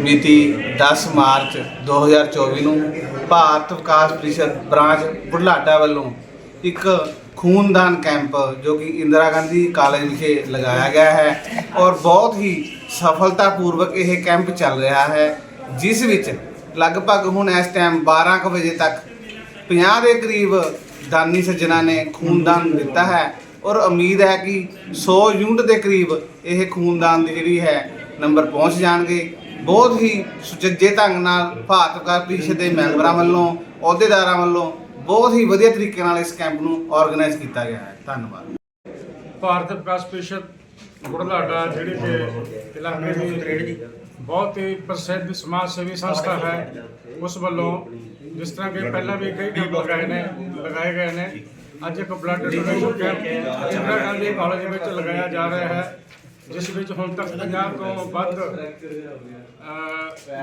ਮਿਤੀ 10 ਮਾਰਚ 2024 ਨੂੰ ਭਾਰਤ ਵਿਕਾਸ ਪ੍ਰੀਸ਼ਦ ਬ੍ਰਾਂਚ ਬੁਢਲਾਡਾ ਵੱਲੋਂ ਇੱਕ ਖੂਨਦਾਨ ਕੈਂਪ ਜੋ ਕਿ ਇੰਦਰਾ ਗਾਂਧੀ ਕਾਲਜ ਵਿਖੇ ਲਗਾਇਆ ਗਿਆ ਹੈ ਔਰ ਬਹੁਤ ਹੀ ਸਫਲਤਾਪੂਰਵਕ ਇਹ ਕੈਂਪ ਚੱਲ ਰਿਹਾ ਹੈ, ਜਿਸ ਵਿੱਚ ਲਗਭਗ ਹੁਣ ਇਸ ਟਾਈਮ 12 ਕੁ ਵਜੇ ਤੱਕ 50 ਦੇ ਕਰੀਬ ਦਾਨੀ ਸੱਜਣਾ ਨੇ ਖੂਨਦਾਨ ਦਿੱਤਾ ਹੈ ਔਰ ਉਮੀਦ ਹੈ ਕਿ 100 ਯੂਨਿਟ ਦੇ ਕਰੀਬ ਇਹ ਖੂਨਦਾਨ ਦੀ ਜਿਹੜੀ ਹੈ ਨੰਬਰ ਪਹੁੰਚ ਜਾਣਗੇ। ਬਹੁਤ ਹੀ ਸੁਚੱਜੇ ਢੰਗ ਨਾਲ ਭਾਰਤ ਵਿਕਾਸ ਪ੍ਰੀਸ਼ਦ ਦੇ ਮੈਂਬਰਾਂ ਵੱਲੋਂ, ਅਹੁਦੇਦਾਰਾਂ ਵੱਲੋਂ ਬਹੁਤ ਹੀ ਵਧੀਆ ਤਰੀਕੇ ਨਾਲ ਇਸ ਕੈਂਪ ਨੂੰ ਆਰਗੇਨਾਈਜ਼ ਕੀਤਾ ਗਿਆ ਹੈ। ਧੰਨਵਾਦ। ਭਾਰਤ ਵਿਕਾਸ ਪ੍ਰੀਸ਼ਦ ਬੁਢਲਾਡਾ ਜਿਹੜੀ ਕਿ ਇਲਾਕੇ ਦੀ ਬਹੁਤ ਹੀ ਪ੍ਰਸਿੱਧ ਸਮਾਜ ਸੇਵੀ ਸੰਸਥਾ ਹੈ, ਉਸ ਵੱਲੋਂ ਜਿਸ ਤਰ੍ਹਾਂ ਕਿ ਪਹਿਲਾਂ ਵੀ ਕਈ ਕੈਂਪ ਲਗਾਏ ਨੇ, ਲਗਾਏ ਗਏ ਨੇ, ਅੱਜ ਇੱਕ blood donation camp Indira Gandhi college ਵਿੱਚ ਲਗਾਇਆ ਜਾ ਰਿਹਾ ਹੈ। ਜਿਸ ਵਿੱਚ ਹੁਣ ਤੱਕ 50 ਤੋਂ ਵੱਧ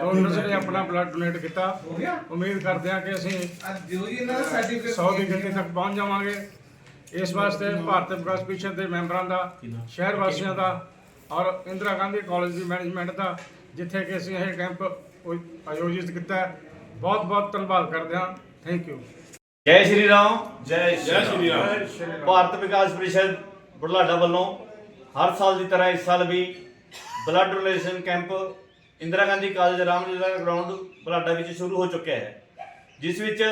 ਡੋਨਰਸ ਨੇ ਆਪਣਾ ਬਲੱਡ ਡੋਨੇਟ ਕੀਤਾ। ਉਮੀਦ ਕਰਦੇ ਹਾਂ ਕਿ ਅਸੀਂ 100 ਦੀ ਗਿਣਤੀ ਤੱਕ ਪਹੁੰਚ ਜਾਵਾਂਗੇ। ਇਸ ਵਾਸਤੇ ਭਾਰਤ ਵਿਕਾਸ ਪ੍ਰੀਸ਼ਦ ਦੇ ਮੈਂਬਰਾਂ ਦਾ ਸ਼ਹਿਰ ਵਾਸੀਆਂ ਦਾ ਔਰ ਇੰਦਰਾ ਗਾਂਧੀ ਕਾਲਜ ਦੀ ਮੈਨੇਜਮੈਂਟ ਦਾ ਜਿੱਥੇ ਕਿ ਅਸੀਂ ਇਹ ਕੈਂਪ ਆਯੋਜਿਤ ਕੀਤਾ ਬਹੁਤ ਬਹੁਤ ਧੰਨਵਾਦ ਕਰਦੇ ਹਾਂ। ਥੈਂਕ ਯੂ ਜੈ ਸ਼੍ਰੀ ਰਾਮ। ਜੈ ਜੈ ਸ਼੍ਰੀ ਰਾਮ। ਭਾਰਤ ਵਿਕਾਸ ਪ੍ਰੀਸ਼ਦ ਬੁਢਲਾਡਾ ਵੱਲੋਂ ਹਰ ਸਾਲ ਦੀ ਤਰ੍ਹਾਂ ਇਸ ਸਾਲ ਵੀ blood donation camp Indira Gandhi college Ramlila ground Budhlada ਵਿੱਚ ਸ਼ੁਰੂ ਹੋ ਚੁੱਕਿਆ ਹੈ। ਜਿਸ ਵਿੱਚ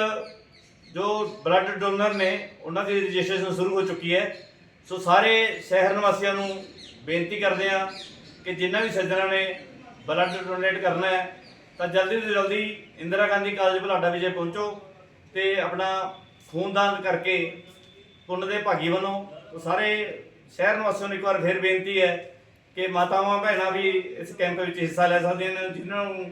ਜੋ ਬਲੱਡ ਡੋਨਰ ਨੇ, ਉਹਨਾਂ ਦੀ ਰਜਿਸਟ੍ਰੇਸ਼ਨ ਸ਼ੁਰੂ ਹੋ ਚੁੱਕੀ ਹੈ। ਸੋ ਸਾਰੇ ਸ਼ਹਿਰ ਨਿਵਾਸੀਆਂ ਨੂੰ ਬੇਨਤੀ ਕਰਦੇ ਹਾਂ ਕਿ ਜਿਨ੍ਹਾਂ ਵੀ ਸੱਜਣਾ ਨੇ ਬਲੱਡ ਡੋਨੇਟ ਕਰਨਾ ਹੈ, ਤਾਂ ਜਲਦੀ ਤੋਂ ਜਲਦੀ ਇੰਦਰਾ ਗਾਂਧੀ ਕਾਲਜ ਬੁਢਲਾਡਾ ਵਿਖੇ ਪਹੁੰਚੋ ਤੇ ਆਪਣਾ ਖੂਨਦਾਨ ਕਰਕੇ ਪੁੰਨ ਦੇ ਭਾਗੀ ਬਣੋ। ਸਾਰੇ ਸ਼ਹਿਰ ਨਿਵਾਸੀਆਂ ਨੂੰ ਇੱਕ ਵਾਰ ਫਿਰ ਬੇਨਤੀ ਹੈ ਕਿ ਮਾਤਾਵਾਂ ਭੈਣਾਂ ਵੀ ਇਸ ਕੈਂਪ ਵਿੱਚ ਹਿੱਸਾ ਲੈ ਸਕਦੀਆਂ ਨੇ, ਜਿਨ੍ਹਾਂ ਨੂੰ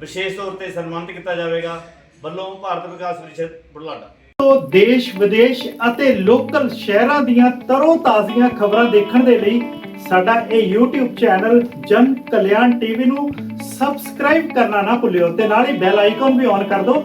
ਵਿਸ਼ੇਸ਼ ਤੌਰ ਤੇ ਸਨਮਾਨਿਤ ਕੀਤਾ ਜਾਵੇਗਾ। ਵੱਲੋਂ ਭਾਰਤ ਵਿਕਾਸ ਪ੍ਰੀਸ਼ਦ ਬੁਢਲਾਡਾ। ਤੋਂ ਦੇਸ਼, ਵਿਦੇਸ਼ ਅਤੇ ਲੋਕਲ ਸ਼ਹਿਰਾਂ ਦੀਆਂ ਤਰੋ ਤਾਜ਼ੀਆਂ ਖਬਰਾਂ ਦੇਖਣ ਦੇ ਲਈ ਸਾਡਾ ਇਹ YouTube ਚੈਨਲ ਜਨ ਕਲਿਆਣ ਟੀਵੀ ਨੂੰ ਸਬਸਕ੍ਰਾਈਬ ਕਰਨਾ ਨਾ ਭੁੱਲਿਓ ਤੇ ਨਾਲ ਹੀ ਬੈਲ ਆਈਕਨ ਵੀ ਔਨ ਕਰ ਦਿਓ